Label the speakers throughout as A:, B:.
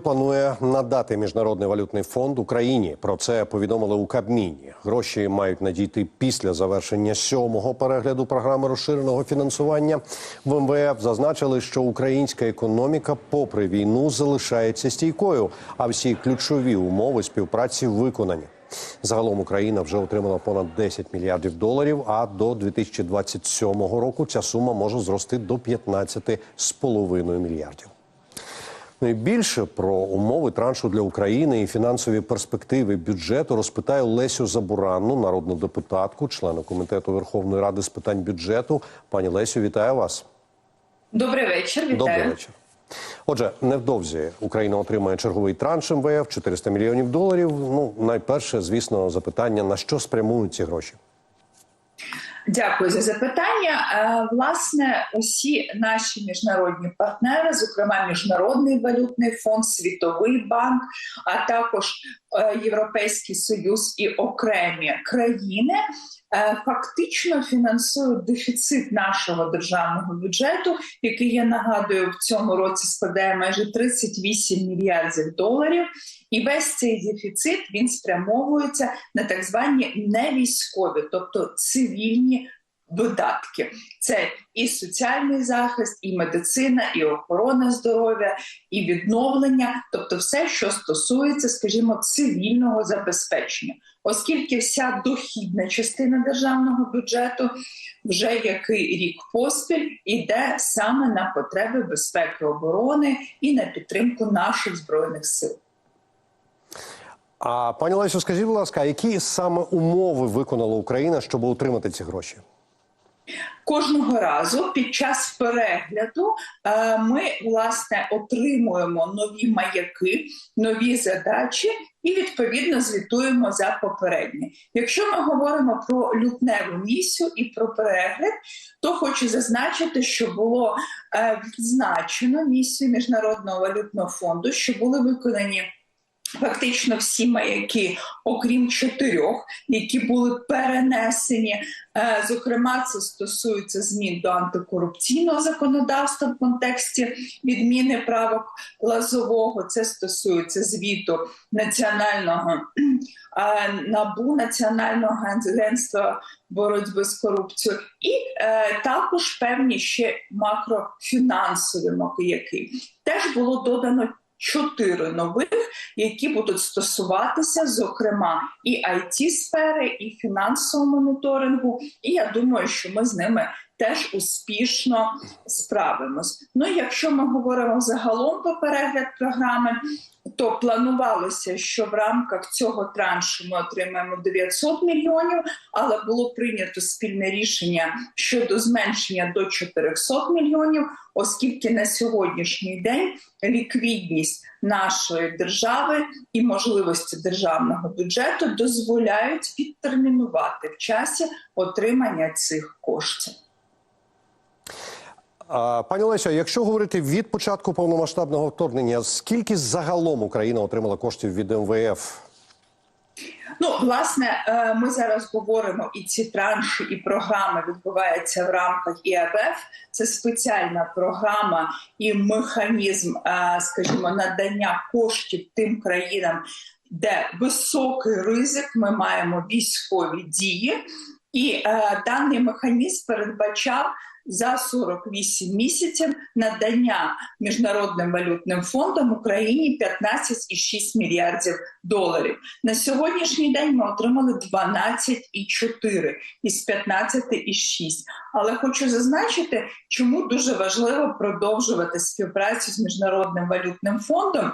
A: Планує надати міжнародний валютний фонд Україні. Про це повідомили у Кабміні. Гроші мають надійти після завершення сьомого перегляду програми розширеного фінансування. В МВФ зазначили, що українська економіка, попри війну, залишається стійкою, а всі ключові умови співпраці виконані. Загалом Україна вже отримала понад 10 мільярдів доларів. А до 2027 року ця сума може зрости до 15,5 мільярдів. Ну і більше про умови траншу для України і фінансові перспективи бюджету розпитаю Лесю Забуранну, народну депутатку, члена комітету Верховної Ради з питань бюджету. Пані Лесю, вітаю вас.
B: Добрий вечір. Вітаю.
A: Добрий вечір. Отже, невдовзі Україна отримає черговий транш МВФ 400 мільйонів доларів. Ну, найперше, звісно, запитання на що спрямують ці гроші.
B: Дякую за запитання. Е, Власне, усі наші міжнародні партнери, зокрема Міжнародний валютний фонд, Світовий банк, а також Європейський Союз і окремі країни. е, Фактично фінансують дефіцит нашого державного бюджету, який я нагадую в цьому році складає майже 38 мільярдів доларів, і весь цей дефіцит він спрямовується на так звані невійськові, тобто цивільні видатки. Це і соціальний захист, і медицина, і охорона здоров'я, і відновлення, тобто все, що стосується, скажімо, цивільного забезпечення, оскільки вся дохідна частина державного бюджету вже який рік поспіль іде саме на потреби безпеки оборони і на підтримку наших збройних сил.
A: А пані Лесю, скажіть, будь ласка, які саме умови виконала Україна, щоб отримати ці гроші?
B: Кожного разу під час перегляду е, ми власне отримуємо нові маяки, нові задачі і відповідно звітуємо за попередні. Якщо ми говоримо про лютневу місію і про перегляд, то хочу зазначити, що було е, відзначено місію міжнародного валютного фонду, що були виконані. Фактично всі маяки, окрім чотирьох, які були перенесені. Е, Зокрема, це стосується змін до антикорупційного законодавства в контексті відміни правок лазового. Це стосується звіту національного е, набу національного агентства боротьби з корупцією, і е, також певні ще макрофінансові маяки. Теж було додано чотири нових, які будуть стосуватися, зокрема, і it сфери, і фінансового моніторингу. І я думаю, що ми з ними теж успішно справимось. Ну, якщо ми говоримо загалом про перегляд програми. То планувалося, що в рамках цього траншу ми отримаємо 900 мільйонів, але було прийнято спільне рішення щодо зменшення до 400 мільйонів, оскільки на сьогоднішній день ліквідність нашої держави і можливості державного бюджету дозволяють відтермінувати в часі отримання цих коштів.
A: Пані Лесю, якщо говорити від початку повномасштабного вторгнення, скільки загалом Україна отримала коштів від МВФ?
B: Ну, власне, е, ми зараз говоримо, і ці транші, і програми відбуваються в рамках ІАБФ. Це спеціальна програма і механізм, е, скажімо, надання коштів тим країнам, де високий ризик. Ми маємо військові дії, і е, даний механізм передбачав. За 48 місяців надання міжнародним валютним фондом Україні 15,6 мільярдів доларів. На сьогоднішній день ми отримали 12,4 із 15,6. Але хочу зазначити, чому дуже важливо продовжувати співпрацю з міжнародним валютним фондом.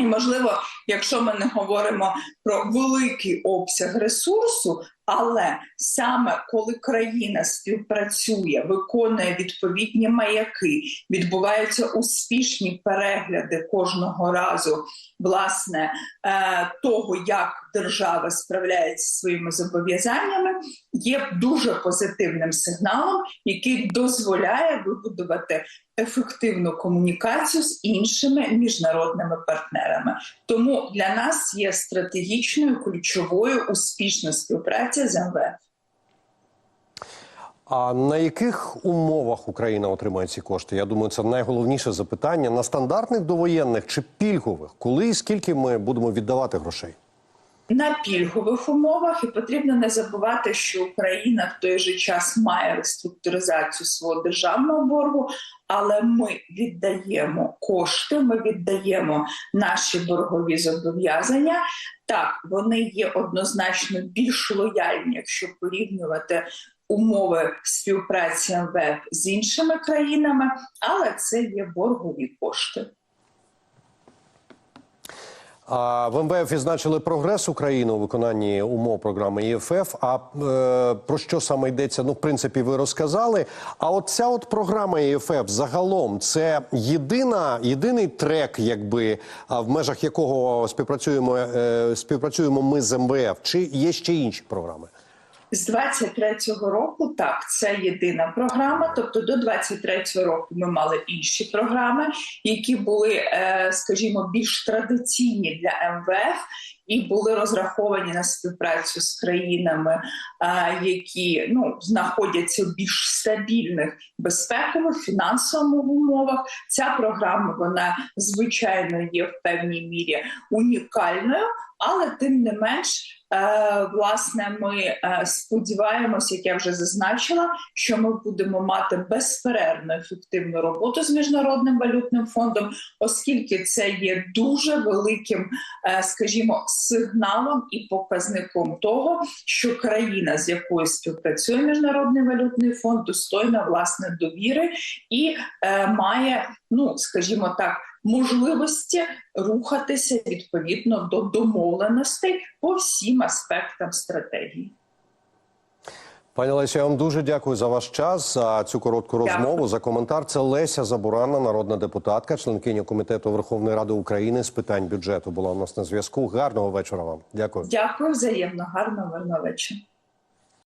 B: І можливо, якщо ми не говоримо про великий обсяг ресурсу, але саме коли країна співпрацює, виконує відповідні маяки, відбуваються успішні перегляди кожного разу, власне, е, того, як держава справляється зі своїми зобов'язаннями, є дуже позитивним сигналом, який дозволяє вибудувати ефективну комунікацію з іншими міжнародними партнерами. Тому для нас є стратегічною ключовою успішна співпраця з МВФ.
A: А на яких умовах Україна отримає ці кошти? Я думаю, це найголовніше запитання на стандартних довоєнних чи пільгових, коли і скільки ми будемо віддавати грошей?
B: На пільгових умовах, і потрібно не забувати, що Україна в той же час має реструктуризацію свого державного боргу, але ми віддаємо кошти, ми віддаємо наші боргові зобов'язання. Так, вони є однозначно більш лояльні, якщо порівнювати. Умови співпраці МВФ з іншими країнами, але це є боргові кошти.
A: А в МВФ відзначили прогрес України у виконанні умов програми ЄФФ. А е, про що саме йдеться? Ну, в принципі, ви розказали. А от ця от програма ЄФФ загалом це єдина, єдиний трек, якби в межах якого співпрацюємо, е, співпрацюємо ми з МВФ, чи є ще інші програми?
B: З 23-го року так це єдина програма. Тобто до 23-го року ми мали інші програми, які були, е, скажімо, більш традиційні для МВФ. І були розраховані на співпрацю з країнами, які ну знаходяться в більш стабільних безпекових фінансових умовах. Ця програма вона звичайно є в певній мірі унікальною, але тим не менш. Е, власне, ми е, сподіваємося, як я вже зазначила, що ми будемо мати безперервну ефективну роботу з міжнародним валютним фондом, оскільки це є дуже великим, е, скажімо, сигналом і показником того, що країна, з якою співпрацює міжнародний валютний фонд, достойна власне довіри і е, має, ну скажімо так можливості рухатися відповідно до домовленостей по всім аспектам стратегії.
A: Пані Леся, я вам дуже дякую за ваш час, за цю коротку
B: Дякую.
A: розмову. За коментар це Леся Забуранна, народна депутатка, членкиня комітету Верховної Ради України з питань бюджету. Була у нас на зв'язку. Гарного вечора вам. Дякую.
B: Дякую взаємно, гарного гарного вечора.